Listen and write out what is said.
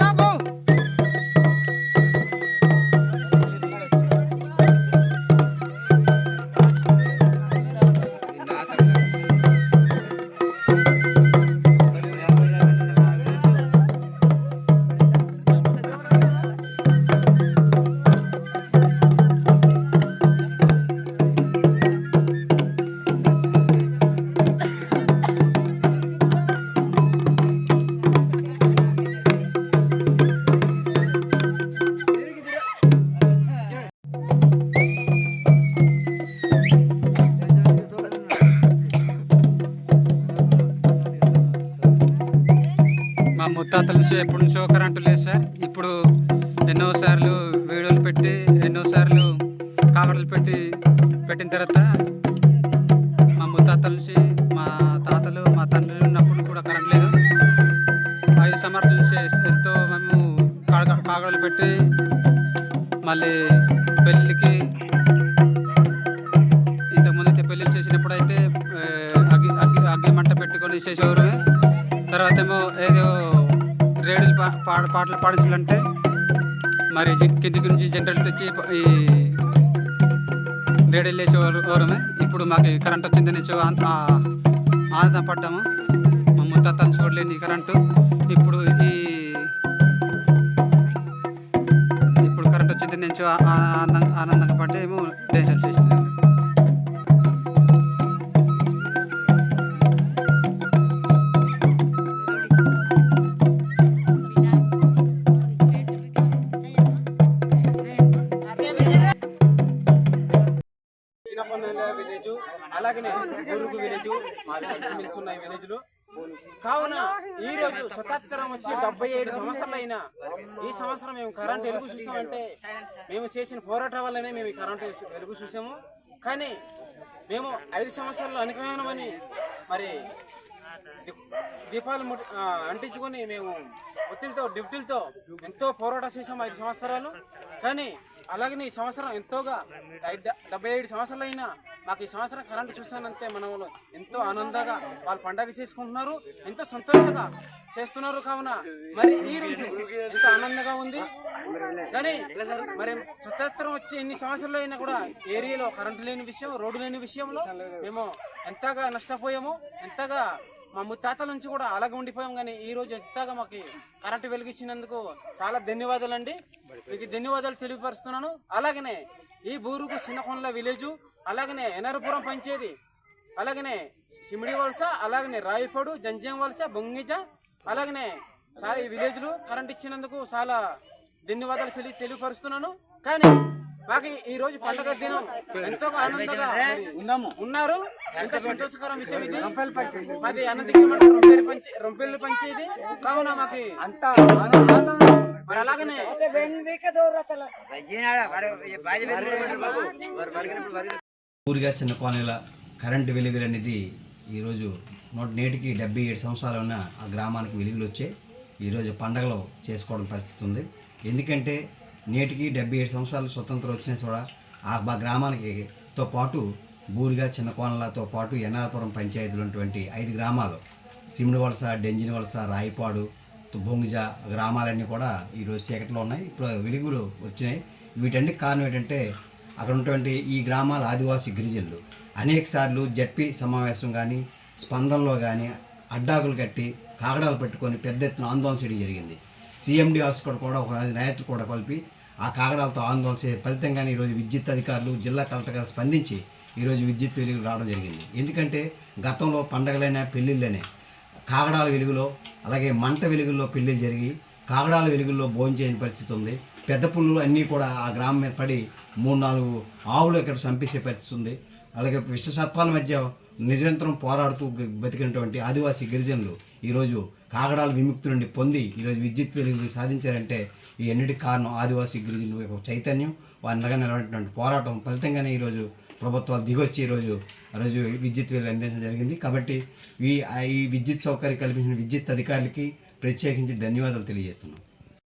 బాబు మా నుంచో నుంచి ఎప్పటి నుంచో కరెంటు లేదు సార్. ఇప్పుడు ఎన్నో సార్లు వీడియోలు పెట్టి ఎన్నో సార్లు కాగడలు పెట్టి పెట్టిన తర్వాత మా ముత్తాతల నుంచి మా తాతలు మా తండ్రి ఉన్నప్పుడు కూడా కరెంట్ లేదు. ఐదు సంవత్సరాల నుంచి ఎంతో మేము కాగ కాగడలు పెట్టి మళ్ళీ పెళ్ళికి ఇంతకుముందు అయితే పెళ్ళిళ్ళు చేసినప్పుడు అయితే అగ్గి అగ్గి అగ్గి మంట పెట్టుకొని చేసేవారు. తర్వాత ఏమో ఏదో రేడియోలు పా పాట పాటలు పాడించాలంటే మరి కిందికి నుంచి జనరల్ తెచ్చి ఈ రేడియోలు వేసేవారు ఎవరమే ఇప్పుడు మాకు కరెంట్ వచ్చిందని అంత ఆనందం పడ్డాము. మా ముత్తాతలు చూడలేని కరెంటు ఇప్పుడు ఈ ఇప్పుడు కరెంట్ వచ్చింది ఆనందంగా అలాగనే గురుగు విలేజ్ మాది కలిసిమెలిసి ఉన్న విలేజ్లో కావున ఈ రోజు స్వతంత్రం వచ్చి డెబ్బై ఏడు సంవత్సరాలు ఈ సంవత్సరం మేము కరెంట్ వెలుగు చూసామంటే మేము చేసిన పోరాటం వల్లనే మేము ఈ కరెంట్ వెలుగు చూసాము. కానీ మేము ఐదు సంవత్సరాలు అనుకున్నామని మరి దీపాలు అంటించుకొని మేము ఒత్తిడితో డ్యూటీలతో ఎంతో పోరాటం చేసాము ఐదు సంవత్సరాలు. కానీ అలాగనే ఈ సంవత్సరం ఎంతోగా డెబ్బై ఏడు సంవత్సరాలు అయినా మాకు ఈ సంవత్సరం కరెంటు చూసానంటే మన వాళ్ళు ఎంతో ఆనందంగా వాళ్ళు పండగ చేసుకుంటున్నారు ఎంతో సంతోషంగా చేస్తున్నారు కావున మరి ఈ రోజు ఎంతో ఆనందంగా ఉంది. కానీ మరి స్వతంత్రం వచ్చి ఎన్ని సంవత్సరాలు అయినా కూడా ఏరియాలో కరెంటు లేని విషయం రోడ్డు లేని విషయంలో మేము ఎంతగా నష్టపోయామో ఎంతగా మా ముత్తాతల నుంచి కూడా అలాగే ఉండిపోయాం కానీ ఈ రోజు ఎంతగా మాకు కరెంటు వెలిగించినందుకు చాలా ధన్యవాదాలు అండి మీకు ధన్యవాదాలు తెలియపరుస్తున్నాను. అలాగనే ఈ బూరుకు చిన్నకొండల విలేజు అలాగనే ఎనరపురం పంచేది అలాగనే సిమిడి వలస అలాగనే రాయఫోడు జంజం వలస బొంగిజ అలాగనే చాలా ఈ విలేజ్లు కరెంట్ ఇచ్చినందుకు చాలా ధన్యవాదాలు తెలియపరుస్తున్నాను. కానీ మాకు ఈ రోజు పండుగ దినం ఎంతో ఆనందంగా ఉన్నాము. ఉన్నారు. ఎంత సంతోషకరం విషయం ఇది. మాది అనంతగిరి మండలం రొంపేరు పంచి రొంపేళ్ళు పంచేది కావున మాకు అంత మరి అలాగనే ఊరిగా చిన్న కోనెల కరెంటు వెలుగులు అనేది ఈరోజు నూట నేటికి డెబ్బై ఏడు సంవత్సరాలు ఉన్న ఆ గ్రామానికి వెలుగులు వచ్చే ఈరోజు పండగలు చేసుకోవడం పరిస్థితి ఉంది. ఎందుకంటే నేటికి డెబ్బై ఏడు సంవత్సరాలు స్వతంత్రం వచ్చిన కూడా ఆ మా గ్రామానికి తో పాటు బూరిగా చిన్న కోనలతో పాటు ఎన్ఆర్పురం పంచాయతీలు ఉన్నటువంటి ఐదు గ్రామాలు సిమ్డివలస వలస వలస రాయిపాడు భొంగిజ గ్రామాలన్నీ కూడా ఈరోజు చీకట్లో ఉన్నాయి. ఇప్పుడు వెలుగులు వచ్చినాయి. వీటన్నిటి కారణం ఏంటంటే అక్కడ ఉన్నటువంటి ఈ గ్రామాల ఆదివాసీ గిరిజనులు. అనేక సార్లు జడ్పీ సమావేశం కానీ స్పందనలో కానీ అడ్డాకులు కట్టి కాగడాలు పెట్టుకొని పెద్ద ఎత్తున ఆందోళన చేయడం జరిగింది. సీఎండీ హాస్పిటల్ కూడా ఒక నాయకులు కూడా కలిపి ఆ కాగడాలతో ఆందోళన చేసే ఫలితంగానే ఈరోజు విద్యుత్ అధికారులు జిల్లా కలెక్టర్ గారు స్పందించి ఈరోజు విద్యుత్ వెలుగులు రావడం జరిగింది. ఎందుకంటే గతంలో పండగలైనా పెళ్ళిళ్ళనే కాగడాల వెలుగులో అలాగే మంట వెలుగుల్లో పెళ్ళిళ్ళు జరిగి కాగడాల వెలుగుల్లో భోంచేయని పరిస్థితి ఉంది. పెద్ద పుల్లులు అన్నీ కూడా ఆ గ్రామం మీద పడి మూడు నాలుగు ఆవులు ఇక్కడ చంపేసే పరిస్థితి ఉంది. అలాగే విషసత్వాల మధ్య నిరంతరం పోరాడుతూ బతికినటువంటి ఆదివాసీ గిరిజనులు ఈరోజు కాగడాల విముక్తి నుండి పొంది ఈరోజు విద్యుత్ వెలుగులు సాధించారంటే ఈ ఎన్నిటి కారణం ఆదివాసీ గిరిజనుల యొక్క చైతన్యం వారి నగ నిలబడినటువంటి పోరాటం ఫలితంగానే ఈరోజు ప్రభుత్వాలు దిగొచ్చి ఈరోజు రోజు విద్యుత్ వీళ్ళు అందించడం జరిగింది. కాబట్టి ఈ ఈ విద్యుత్ సౌకర్యం కల్పించిన విద్యుత్ అధికారులకి ప్రత్యేకించి ధన్యవాదాలు తెలియజేస్తున్నాం.